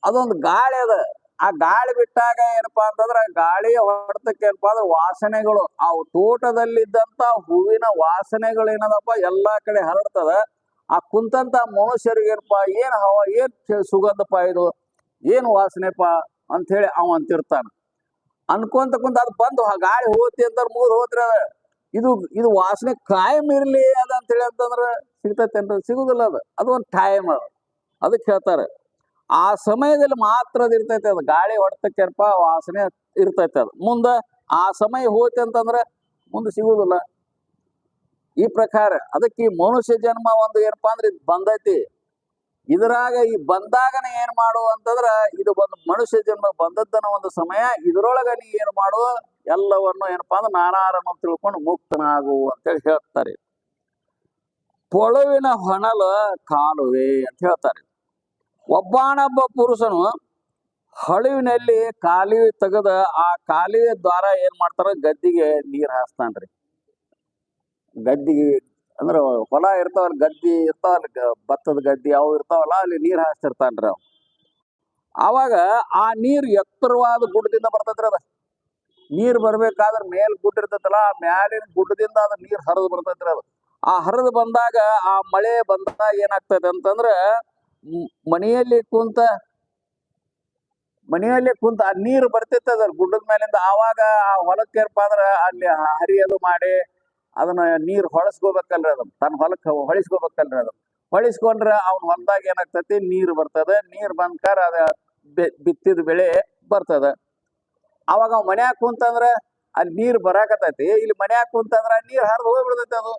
Speaker 1: ಅದೊಂದು ಗಾಳಿ ಅದ. ಆ ಗಾಳಿ ಬಿಟ್ಟಾಗ ಏನಪ್ಪಾ ಅಂತಂದ್ರ ಗಾಳಿಯ ಹೊಡೆತಕ್ಕೆ ಏನಪ್ಪಾ ಅಂದ್ರೆ ವಾಸನೆಗಳು, ಆ ತೋಟದಲ್ಲಿದ್ದಂತ ಹೂವಿನ ವಾಸನೆಗಳು ಏನದಪ್ಪ ಎಲ್ಲಾ ಕಡೆ ಹರಡ್ತದ. ಆ ಕುಂತಂತ ಮನುಷ್ಯರಿಗೆ ಏನಪ್ಪಾ ಏನ್ ಹವಾ, ಏನ್ ಸುಗಂಧಪ್ಪ ಇದು? ಏನ್ ವಾಸನೆಪ್ಪ? ಅಂತ ಹೇಳಿ ಅವ ಅಂತಿರ್ತಾನ. ಅನ್ಕೊಂತ ಕುಂತ ಅದು ಬಂದು ಗಾಳಿ ಹೋತಿ ಅಂತ ಮೂರು ಹೋದ್ರೆ ಇದು ಇದು ವಾಸನೆ ಕಾಯಂ ಇರ್ಲಿ ಅದ ಅಂತ ಹೇಳಿ ಅಂತಂದ್ರ ಸಿಗ್ತೈತೇನ್ರಿ? ಸಿಗುದಿಲ್ಲ ಅದು. ಅದು ಒಂದು ಟೈಮ್ ಅದು. ಅದಕ್ಕೆ ಹೇಳ್ತಾರೆ. ಆ ಸಮಯದಲ್ಲಿ ಮಾತ್ರ ಅದು ಇರ್ತೈತೆ ಅದು. ಗಾಳಿ ಹೊಡೆತಕ್ಕೆರ್ಪ ವಾಸನೆ ಇರ್ತೈತೆ ಅದು. ಮುಂದೆ ಆ ಸಮಯ ಹೋಯ್ತು ಅಂತಂದ್ರೆ ಮುಂದೆ ಸಿಗುವುದಿಲ್ಲ ಈ ಪ್ರಕಾರ ಅದಕ್ಕೆ ಈ ಮನುಷ್ಯ ಜನ್ಮ ಒಂದು ಏನಪ್ಪಾ ಅಂದ್ರೆ ಇದು ಬಂದೈತಿ. ಇದ್ರಾಗ ಈ ಬಂದಾಗನ ಏನ್ ಮಾಡು ಅಂತಂದ್ರ ಇದು ಒಂದು ಮನುಷ್ಯ ಜನ್ಮ ಬಂದದ್ದನ ಒಂದು ಸಮಯ ಇದ್ರೊಳಗ ನೀ ಏನ್ ಮಾಡು ಎಲ್ಲವನ್ನು ಏನಪ್ಪಾ ಅಂದ್ರೆ ನಾನಾರನ್ನು ತಿಳ್ಕೊಂಡು ಮುಕ್ತನಾಗು ಅಂತೇಳಿ ಹೇಳ್ತಾರೆ. ಪೊಳುವಿನ ಹೊಣಲ ಕಾಲುವೆ ಅಂತ ಹೇಳ್ತಾರೆ. ಒಬ್ಬಾನೊಬ್ಬ ಪುರುಷನು ಹಳುವಿನಲ್ಲಿ ಕಾಲುವೆ ತೆಗೆದ ಆ ಕಾಲುವೆ ದ್ವಾರ ಏನ್ ಮಾಡ್ತಾರ? ಗದ್ದಿಗೆ ನೀರ್ ಹಾಸ್ತಾನ್ರಿ. ಗದ್ದಿಗೆ ಅಂದ್ರ ಹೊಲ ಇರ್ತಾವಲ್ಲ, ಗದ್ದಿ ಇರ್ತಾವ ಅಲ್ಲಿ ಭತ್ತದ ಗದ್ದಿ ಅವು ಇರ್ತಾವಲ್ಲ, ಅಲ್ಲಿ ನೀರ್ ಹಾಸ್ತಿರ್ತಾನ್ರಿ ಅವ್. ಅವಾಗ ಆ ನೀರ್ ಎತ್ತರವಾದ ಗುಡ್ಡದಿಂದ ಬರ್ತೈತ್ರಿ ಅದ. ನೀರ್ ಬರ್ಬೇಕಾದ್ರ ಮೇಲ್ ಗುಡ್ಡ ಇರ್ತೈತಲ್ಲ, ಆ ಮ್ಯಾಲಿನ ಗುಡ್ಡದಿಂದ ಅದ ನೀರ್ ಹರಿದು ಬರ್ತೈತ್ರಿ ಅದು. ಆ ಹರಿದು ಬಂದಾಗ, ಆ ಮಳೆ ಬಂದಾಗ ಏನಾಗ್ತದೆ ಅಂತಂದ್ರ ಮನೆಯಲ್ಲಿ ಕುಂತ ಮನೆಯಲ್ಲಿ ಕುಂತ ಆ ನೀರು ಬರ್ತೈತೆ ಅದ್ರ ಗುಡ್ಡದ ಮೇಲಿಂದ. ಆವಾಗ ಆ ಹೊಲಕ್ಕೆ ಅಂದ್ರೆ ಅಲ್ಲಿ ಹರಿಯೋದು ಮಾಡಿ ಅದನ್ನ ನೀರ್ ಹೊಳಸ್ಕೋಬೇಕಲ್ರಿ ಅದನ್ನ. ತನ್ನ ಹೊಲಕ್ಕೆ ಹೊಳಿಸ್ಕೋಬೇಕಲ್ರಿ ಅದನ್ನ. ಹೊಳಿಸ್ಕೊಂಡ್ರೆ ಅವ್ನ ಹೊಲದಾಗ ಏನಾಗ್ತತಿ? ನೀರ್ ಬರ್ತದೆ. ನೀರ್ ಬಂದ್ಕಾರ ಅದ ಬಿತ್ತಿದ ಬೆಳೆ ಬರ್ತದ. ಅವಾಗ ಅವ್ ಮನ್ಯಾಗ ಕುಂತಂದ್ರ ಅಲ್ಲಿ ನೀರ್ ಬರಾಕತೈತಿ ಇಲ್ಲಿ ಮನ್ಯಾಗ ಕುಂತಂದ್ರ ನೀರ್ ಹರಿದು ಹೋಗ್ಬಿಡ್ತೈತಿ ಅದು.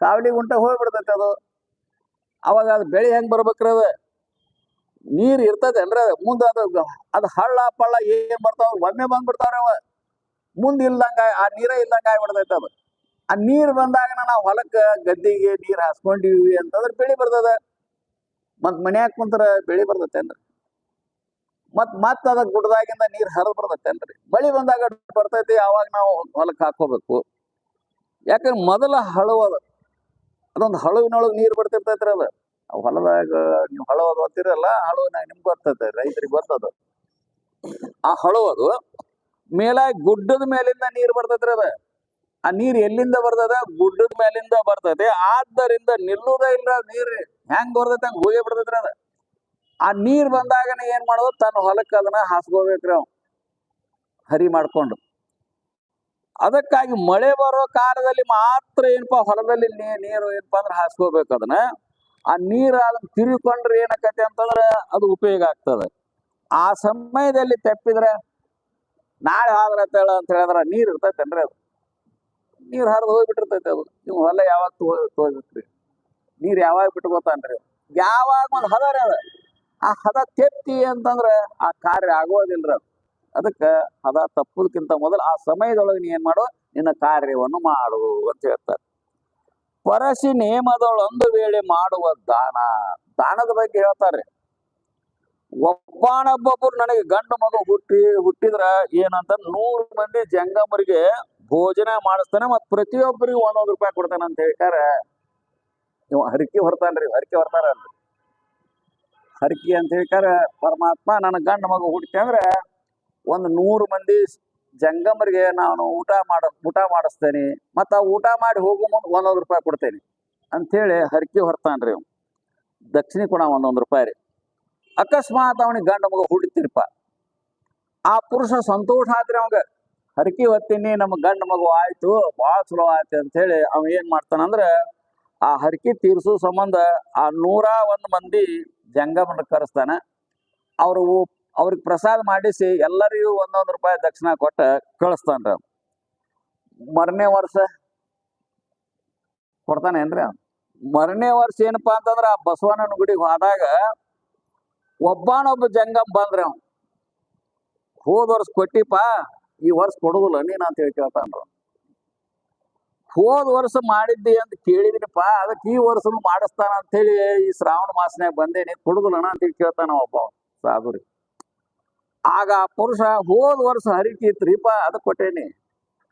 Speaker 1: ಕಾವಲಿ ಗುಂಟ ಹೋಗ್ಬಿಡ್ತೈತಿ ಅದು. ಅವಾಗ ಅದು ಬೆಳೆ ಹೆಂಗ್ ಬರ್ಬೇಕ್ರಿ ಅದು? ನೀರ್ ಇರ್ತದೆ ಅಲ್ರಿ ಮುಂದ ಅದು ಅದ್ ಅದು ಹಳ್ಳ ಪಳ್ಳ ಏನ್ ಬರ್ತಾವ? ಒಮ್ಮೆ ಬಂದ್ಬಿಡ್ತಾವ್ರಿ ಅವ. ಮುಂದ್ ಇಲ್ದಂಗ ಆ ನೀರೇ ಇಲ್ದಂಗ ಆಗ್ಬಿಡ್ತೈತೆ ಅದು. ಆ ನೀರ್ ಬಂದಾಗ ನಾವು ಹೊಲಕ್ಕ ಗದ್ದಿಗೆ ನೀರ್ ಹಾಸ್ಕೊಂಡಿವಿ ಅಂತಂದ್ರೆ ಬೆಳಿ ಬರ್ತದ. ಮತ್ ಮನ್ಯಾಗ ಕುಂತ್ರ ಬೆಳಿ ಬರ್ತೈತೇನ್ರಿ. ಮತ್ ಮತ್ ಅದ ಗುಡ್ದಾಗಿಂದ ನೀರ್ ಹರಿದ್ ಬರ್ತೈತೇನ್ರಿ. ಮಳಿ ಬಂದಾಗ ಬರ್ತೈತಿ, ಅವಾಗ ನಾವು ಹೊಲಕ್ಕೆ ಹಾಕೋಬೇಕು. ಯಾಕಂದ್ರೆ ಮೊದಲ ಹಳುವ ಅದು. ಅದೊಂದು ಹಳುವಿನೊಳಗೆ ನೀರ್ ಬರ್ತಿರ್ತೈತ್ರಿ ಅದ. ಹೊಲದಾಗ ನೀವು ಹಳುವದು ಅಂತೀರಲ್ಲ ಹಳುವಿನಾಗ ನಿಮ್ಗೆ ಗೊತ್ತೈತೆ ರೈತರಿಗೆ ಗೊತ್ತದ. ಆ ಹಳುವದು ಮೇಲಾಗಿ ಗುಡ್ಡದ ಮೇಲಿಂದ ನೀರ್ ಬರ್ತೈತ್ರಿ ಅದ. ಆ ನೀರ್ ಎಲ್ಲಿಂದ ಬರ್ತದ? ಗುಡ್ಡದ ಮೇಲಿಂದ ಬರ್ತದೆ. ಆದ್ದರಿಂದ ನಿಲ್ಲುದ ಇಲ್ಲ ನೀರ್ ಹೆಂಗ್ ಬರ್ತೈತೆ ಹಂಗ ಹೋಗಿ ಬಿಡ್ತೈತ್ರಿ ಅದ. ಆ ನೀರ್ ಬಂದಾಗನ ಏನ್ ಮಾಡೋದು ತನ್ನ ಹೊಲಕ್ಕೆ ಅದನ್ನ ಹಾಸ್ಕೋಬೇಕ್ರಿ ಅವ್. ಹರಿ ಮಾಡ್ಕೊಂಡು. ಅದಕ್ಕಾಗಿ ಮಳೆ ಬರೋ ಕಾಲದಲ್ಲಿ ಮಾತ್ರ ಏನಪ್ಪಾ? ಹೊಲದಲ್ಲಿ ನೀರು ಏನಪ್ಪಾ ಅಂದ್ರೆ ಹಾಸ್ಕೋಬೇಕು ಅದನ್ನ. ಆ ನೀರ್ ಅದನ್ನ ತಿರುಗಿಕೊಂಡ್ರೆ ಏನಾಕತಿ ಅಂತಂದ್ರೆ ಅದು ಉಪಯೋಗ ಆಗ್ತದೆ. ಆ ಸಮಯದಲ್ಲಿ ತಪ್ಪಿದ್ರೆ ನಾಳೆ ಆದ್ರ ಅಂತ ಹೇಳಿದ್ರೆ ನೀರ್ ಇರ್ತೈತೇನ್ರಿ ಅದು. ನೀರ್ ಹರಿದು ಹೋಗ್ಬಿಟ್ಟಿರ್ತೈತೆ ಅದು. ನೀವು ಹೊಲ ಯಾವಾಗ ತೋಗ್ಬೇಕ್ರಿ ನೀರ್ ಯಾವಾಗ ಬಿಟ್ಕೋತಾನ್ರಿ? ಯಾವಾಗ ಒಂದ್ ಹದ ರೀ ಅದ. ಆ ಹದ ತೆತ್ತಿ ಅಂತಂದ್ರ ಆ ಕಾರ್ಯ ಆಗೋದಿಲ್ರಿ ಅದು. ಅದಕ್ಕ ಹದ ತಪ್ಪುದಕ್ಕಿಂತ ಮೊದಲು ಆ ಸಮಯದೊಳಗೆ ನೀ ಏನ್ ಮಾಡು, ನಿನ್ನ ಕಾರ್ಯವನ್ನು ಮಾಡು ಅಂತ ಹೇಳ್ತಾರೆ. ಪರಸಿ ನೇಮದೊಳೊಂದು ವೇಳೆ ಮಾಡುವ ದಾನ, ದಾನದ ಬಗ್ಗೆ ಹೇಳ್ತಾರೆ. ಒಬ್ಬಾನೊಬ್ಬೊಬ್ರು ನನಗೆ ಗಂಡು ಮಗು ಹುಟ್ಟಿ, ಹುಟ್ಟಿದ್ರ ಏನಂತ ನೂರು ಮಂದಿ ಜಂಗಮರಿಗೆ ಭೋಜನ ಮಾಡಿಸ್ತಾನೆ ಮತ್ ಪ್ರತಿಯೊಬ್ಬರಿಗೂ ಒಂದೊಂದು ರೂಪಾಯಿ ಕೊಡ್ತಾನೆ ಅಂತ ಹೇಳ್ತಾರೆ ಇವ ಹರಕೆ ಹೊರತಾನ್ರಿ, ಹರಕೆ ಹೊರ್ತಾರಲ್ರಿ ಹರಕಿ ಅಂತ ಹೇಳ್ತಾರೆ ಪರಮಾತ್ಮ ನನ್ನ ಗಂಡ ಮಗು ಹುಡುಕಿ ಅಂದ್ರೆ ಒಂದು ನೂರು ಮಂದಿ ಜಂಗಮರಿಗೆ ನಾನು ಊಟ ಮಾಡ, ಊಟ ಮಾಡಿಸ್ತೇನೆ. ಮತ್ತ ಆ ಊಟ ಮಾಡಿ ಹೋಗೋ ಮುಂದೆ ಒಂದೊಂದು ರೂಪಾಯಿ ಕೊಡ್ತೇನೆ. ಅಂಥೇಳಿ ಹರಕೆ ಹೊರ್ತಾನ್ರಿ ಇವ್. ದಕ್ಷಿಣ ಕೊಡ ಒಂದೊಂದು ರೂಪಾಯಿ ರೀ. ಅಕಸ್ಮಾತ್ ಅವನಿಗೆ ಗಂಡ ಮಗ ಹುಟ್ಟಿತಿರ್ಪ ಆ ಪುರುಷ ಸಂತೋಷ ಆದ್ರೆ ಅವಾಗ ಹರಕೆ ಹೊತ್ತೀನಿ, ನಮ್ಮ ಗಂಡ ಮಗು ಆಯ್ತು ಭಾಳ ಚಲೋ ಆಯ್ತು ಅಂತ ಹೇಳಿ ಅವ ಏನ್ ಮಾಡ್ತಾನಂದ್ರ ಆ ಹರಕಿ ತೀರ್ಸೋ ಸಂಬಂಧ ಆ ನೂರ ಒಂದ್ ಮಂದಿ ಜಂಗಮನ ಕರೆಸ್ತಾನ. ಅವರು ಅವ್ರಿಗೆ ಪ್ರಸಾದ ಮಾಡಿಸಿ ಎಲ್ಲರಿಗೂ ಒಂದೊಂದು ರೂಪಾಯಿ ದಕ್ಷಿಣ ಕೊಟ್ಟ ಕಳಿಸ್ತಾನ ಮರನೇ ವರ್ಷ ಕೊಡ್ತಾನೇನ್ರಿ ಮರನೇ ವರ್ಷ ಏನಪ್ಪಾ ಅಂತಂದ್ರ ಆ ಬಸವಣ್ಣನ ಗುಡಿಗೆ ಹೋದಾಗ ಒಬ್ಬಾನೊಬ್ಬ ಜಂಗಮ್ ಬಂದ್ರ ಹೋದ ವರ್ಷ ಕೊಟ್ಟಿಪ್ಪ ಈ ವರ್ಷ ಕೊಡುದಿಲ್ಲ, ನೀನ್ ಅಂತ ಹೇಳಿ ಕೇಳ್ತಾನ ಹೋದ ವರ್ಷ ಮಾಡಿದ್ದಿ ಅಂತ ಕೇಳಿದಿನಪ್ಪ ಅದಕ್ಕೆ ಈ ವರ್ಷನು ಮಾಡಿಸ್ತಾನ ಅಂತ ಹೇಳಿ ಈ ಶ್ರಾವಣ ಮಾಸನ್ಯಾಗ ಬಂದೇನಿ ಕೊಡುದಿಲ್ಲಣ ಅಂತ ಹೇಳಿ ಕೇಳ್ತಾನ ಒಬ್ಬ ಸಾಧುರಿ. ಆಗ ಆ ಪುರುಷ ಹೋದ ವರ್ಷ ಹರಿತಿತ್ರಿಪ್ಪ ಅದಕ್ಕೆ ಕೊಟ್ಟೇನಿ.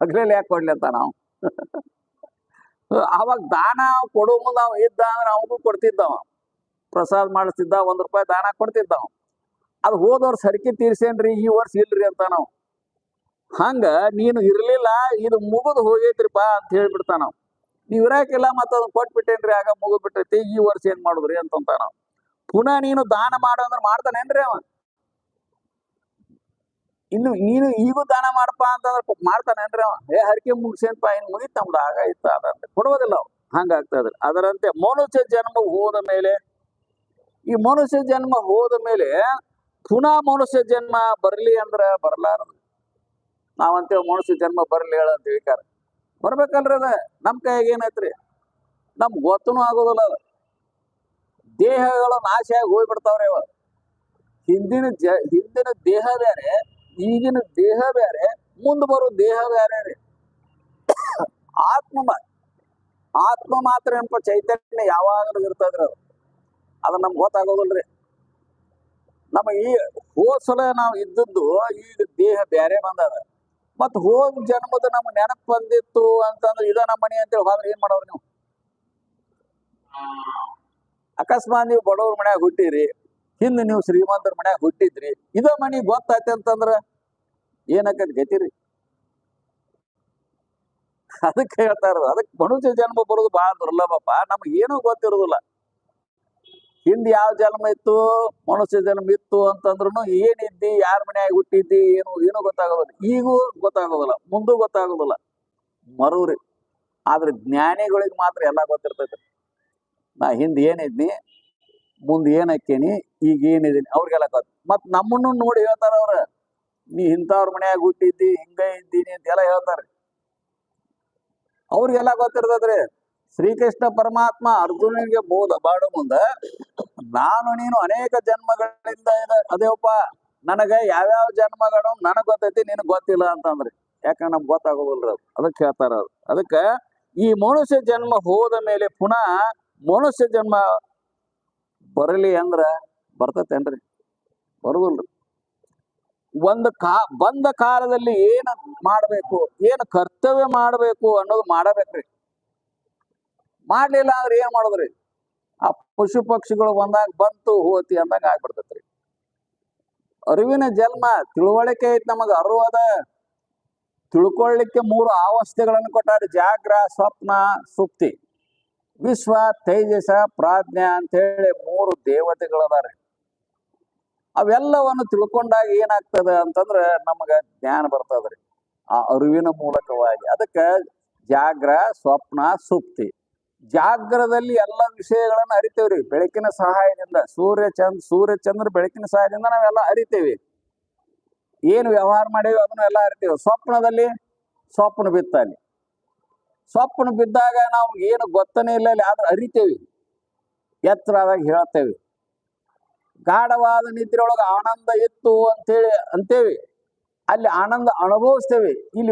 Speaker 1: ಅಗ್ರಲ್ಲಿ ಯಾಕೆ ಕೊಡ್ಲಿ ಅಂತ ನಾವು? ಅವಾಗ ದಾನ ಕೊಡೋ ಮುಂದೆ ಅವ ಇದ್ದ ಅಂದ್ರೆ ಅವನಿಗೂ ಕೊಡ್ತಿದ್ದವ. ಪ್ರಸಾದ ಮಾಡಿಸ್ತಿದ್ದ ಒಂದ್ ರೂಪಾಯಿ ದಾನ ಕೊಡ್ತಿದ್ದವ. ಅದು ಹೋದ ವರ್ಷ ಹರಿಕೆ ತೀರ್ಸೇನ್ರಿ, ಈ ವರ್ಷ ಇಲ್ರಿ ಅಂತ ನಾವು. ಹಂಗ ನೀನು ಇರ್ಲಿಲ್ಲ, ಇದು ಮುಗಿದು ಹೋಗೈತ್ರಿಪ್ಪ ಅಂತ ಹೇಳ್ಬಿಡ್ತಾನ ನಾವು ನೀವ್ ಇರಾಕಿಲ್ಲ ಮತ್ತ ಅದನ್ನ ಕೊಟ್ಬಿಟ್ಟೇನ್ರಿ, ಆಗ ಮುಗಿದ್ ಬಿಟ್ಟೈತಿ ಈ ವರ್ಷ ಏನ್ ಮಾಡುದ್ರಿ ಅಂತ ನಾವು ಪುನಃ ನೀನು ದಾನ ಮಾಡು ಅಂದ್ರೆ ಮಾಡ್ತಾನೇನ್ರಿ ಅವ ಇನ್ನು ನೀನು ಈಗೂ ದಾನ ಮಾಡಪ್ಪ ಅಂತಂದ್ರೆ ಮಾಡ್ತಾನೇನ್ರಿ ಅವ ಏ, ಹರಕೆ ಮುಗಿಸೇನ್ಪ, ಇನ್ ಮುಗಿತ್ ನಮ್ದು ಆಗ ಇತ್ತ ಅದಂತೆ ಕೊಡುವುದಿಲ್ಲ ಅವ್ ಹಂಗಾಗ್ತದ್ರಿ ಅದರಂತೆ ಮನುಷ್ಯ ಜನ್ಮ ಹೋದ ಮೇಲೆ, ಈ ಮನುಷ್ಯ ಜನ್ಮ ಹೋದ ಮೇಲೆ ಪುನಃ ಮನುಷ್ಯ ಜನ್ಮ ಬರ್ಲಿ ಅಂದ್ರ ಬರ್ಲಾರದು. ನಾವಂತೇವ್ ಮನುಷ್ಯ ಜನ್ಮ ಬರ್ಲಿ ಹೇಳ ಅಂತ ಹೇಳ್ತಾರೆ ಬರ್ಬೇಕಲ್ರಿ ಅದ. ನಮ್ ಕೈಯಾಗ ಏನೈತ್ರಿ? ನಮ್ ಗೊತ್ತನು ಆಗೋದಿಲ್ಲ ಅದ. ದೇಹಗಳು ನಾಶ ಆಗಿ ಹೋಗ್ಬಿಡ್ತಾವ್ರಿ ಅವ. ಹಿಂದಿನ ಜ, ಹಿಂದಿನ ದೇಹ ಬೇರೆ ಈಗಿನ ದೇಹ ಬೇರೆ ಮುಂದ್ ಬರೋ ದೇಹ ಬೇರೆ ರೀ. ಆತ್ಮ ಆತ್ಮ ಮಾತ್ರ ಏನಪ್ಪ ಚೈತನ್ಯ ಯಾವಾಗಲೂ ಇರ್ತದ್ರಿ ಅದು. ಅದು ನಮ್ಗೆ ಗೊತ್ತಾಗೋದಿಲ್ರಿ. ನಮ್ಮ ಈ ಹೋದ್ ಸಲ ನಾವು ಇದ್ದದ್ದು ಈಗ ದೇಹ ಬೇರೆ ಬಂದದ. ಮತ್ ಹೋದ ಜನ್ಮದ ನಮ್ ನೆನಪ್ ಬಂದಿತ್ತು ಅಂತಂದ್ರೆ, ಇದ ನಮ್ಮ ಮನೆ ಅಂತೇಳಿ ಹೋದ್ರೆ ಏನ್ ಮಾಡೋರು ನೀವು? ಅಕಸ್ಮಾತ್ ನೀವು ಬಡವ್ರ ಮನ್ಯಾಗ ಹುಟ್ಟಿರಿ, ಹಿಂದೆ ನೀವು ಶ್ರೀಮಂತರ ಮನ್ಯಾಗ ಹುಟ್ಟಿದ್ರಿ, ಇದ ಮನಿ ಗೊತ್ತಾಯ್ತು ಅಂತಂದ್ರ ಏನಕ್ಕದ್ ಗತಿರಿ ಅದಕ್ಕೆ ಹೇಳ್ತಾರ ಅದಕ್ಕೆ ಮನುಷ್ಯ ಜನ್ಮ ಬರೋದು ಬಹಳ ದುರ್ಲಭಪ್ಪ ನಮ್ಗೆ ಏನೂ ಗೊತ್ತಿರೋದಿಲ್ಲ. ಹಿಂದ್ ಯಾವ ಜನ್ಮ ಇತ್ತು, ಮನುಷ್ಯ ಜನ್ಮ ಇತ್ತು ಅಂತಂದ್ರು ಏನಿದ್ದಿ ಯಾರ ಮನೆಯಾಗಿ ಹುಟ್ಟಿದ್ದಿ, ಏನು, ಏನೂ ಗೊತ್ತಾಗೋದಿಲ್ಲ. ಈಗೂ ಗೊತ್ತಾಗೋದಿಲ್ಲ, ಮುಂದೂ ಗೊತ್ತಾಗೋದಿಲ್ಲ. ಮರೂರಿ. ಆದ್ರೆ ಜ್ಞಾನಿಗಳಿಗೆ ಮಾತ್ರ ಎಲ್ಲ ಗೊತ್ತಿರ್ತೈತಿ. ನಾ ಹಿಂದ್ ಏನಿದ್ನಿ ಮುಂದೆ ಏನ್ ಹಾಕೇನಿ ಈಗ ಏನಿದ್ದೀನಿ ಅವ್ರಿಗೆಲ್ಲ ಗೊತ್ತ. ಮತ್ ನಮ್ಮನ್ನು ನೋಡಿ ಹೇಳ್ತಾರ ಅವ್ರ. ನೀ ಇಂಥವ್ರ ಮನ್ಯಾಗ ಹುಟ್ಟಿದ್ದಿ, ಹಿಂಗ ಇದ್ದೀನಿ ಅಂತ ಎಲ್ಲ ಹೇಳ್ತಾರ. ಅವ್ರಿಗೆಲ್ಲ ಗೊತ್ತಿರ್ತದ್ರಿ ಶ್ರೀಕೃಷ್ಣ ಪರಮಾತ್ಮ ಅರ್ಜುನನಿಗೆ ಬೋಧ ಬಾಡು ಮುಂದ, ನಾನು ನೀನು ಅನೇಕ ಜನ್ಮಗಳಿಂದ ಇದೆ. ಅದೇವಪ್ಪ ನನಗ ಯಾವ್ಯಾವ ಜನ್ಮಗಳು ನನಗ್ ಗೊತ್ತೈತಿ, ನಿನಗ್ ಗೊತ್ತಿಲ್ಲ ಅಂತಂದ್ರಿ. ಯಾಕಂದ್ರೆ ನಮ್ಗೆ ಗೊತ್ತಾಗೋದಿಲ್ಲ ಅದು. ಅದಕ್ಕೆ ಹೇಳ್ತಾರ ಅದು ಅದಕ್ಕೆ ಈ ಮನುಷ್ಯ ಜನ್ಮ ಹೋದ ಮೇಲೆ ಪುನಃ ಮನುಷ್ಯ ಜನ್ಮ ಬರಲಿ ಅಂದ್ರ ಬರ್ತತೇನ್ರಿ? ಬರುದಿಲ್ರಿ. ಒಂದು ಕಾ, ಬಂದ ಕಾಲದಲ್ಲಿ ಏನ್ ಮಾಡ್ಬೇಕು, ಏನ್ ಕರ್ತವ್ಯ ಮಾಡ್ಬೇಕು ಅನ್ನೋದು ಮಾಡಬೇಕ್ರಿ. ಮಾಡ್ಲಿಲ್ಲ ಅಂದ್ರೆ ಏನ್ ಮಾಡುದ್ರಿ? ಆ ಪಶು ಪಕ್ಷಿಗಳು ಬಂದಾಗ ಬಂತು ಹೋತಿ ಅಂದಾಗ ಆಗ್ಬಿಡ್ತೈತ್ರಿ. ಅರಿವಿನ ಜನ್ಮ ತಿಳುವಳಿಕೆ ಐತಿ ನಮಗ ಅದ. ತಿಳ್ಕೊಳ್ಳಿಕ್ಕೆ ಮೂರು ಅವಸ್ಥೆಗಳನ್ನು ಕೊಟ್ಟಾರೆ, ಜಾಗ್ರ, ಸ್ವಪ್ನ, ಸುಪ್ತಿ. ವಿಶ್ವ, ತೇಜಸ, ಪ್ರಾಜ್ಞ ಅಂತ ಹೇಳಿ ಮೂರು ದೇವತೆಗಳದಾರೆ ಅವೆಲ್ಲವನ್ನು ತಿಳ್ಕೊಂಡಾಗ ಏನಾಗ್ತದ ಅಂತಂದ್ರ ನಮಗ ಜ್ಞಾನ ಬರ್ತದ್ರಿ. ಆ ಅರಿವಿನ ಮೂಲಕವಾಗಿ. ಅದಕ್ಕ ಜಾಗ್ರ, ಸ್ವಪ್ನ, ಸುಪ್ತಿ. ಜಾಗ್ರದಲ್ಲಿ ಎಲ್ಲ ವಿಷಯಗಳನ್ನ ಅರಿತೇವ್ರಿ. ಬೆಳಕಿನ ಸಹಾಯದಿಂದ ಸೂರ್ಯ ಚಂದ್ರ ಸೂರ್ಯ ಚಂದ್ರ ಬೆಳಕಿನ ಸಹಾಯದಿಂದ ನಾವೆಲ್ಲ ಅರಿತೇವಿ. ಏನು ವ್ಯವಹಾರ ಮಾಡೇವಿ ಅದನ್ನು ಎಲ್ಲ ಅರಿತೇವೆ. ಸ್ವಪ್ನದಲ್ಲಿ ಸ್ವಪ್ನ ಬಿತ್ತ ಸ್ವಪ್ನ ಬಿದ್ದಾಗ ನಾವು ಏನು ಗೊತ್ತನೇ ಇಲ್ಲ ಅಲ್ಲಿ, ಆದ್ರೆ ಅರಿತೇವಿ. ಎತ್ತರ ಆದಾಗ ಹೇಳ್ತೇವೆ. ಗಾಢವಾದ ನಿದ್ರೆಯೊಳಗೆ ಆನಂದ ಇತ್ತು ಅಂತೇಳಿ, ಅಂತೇವಿ. ಅಲ್ಲಿ ಆನಂದ ಅನುಭವಿಸ್ತೇವೆ. ಇಲ್ಲಿ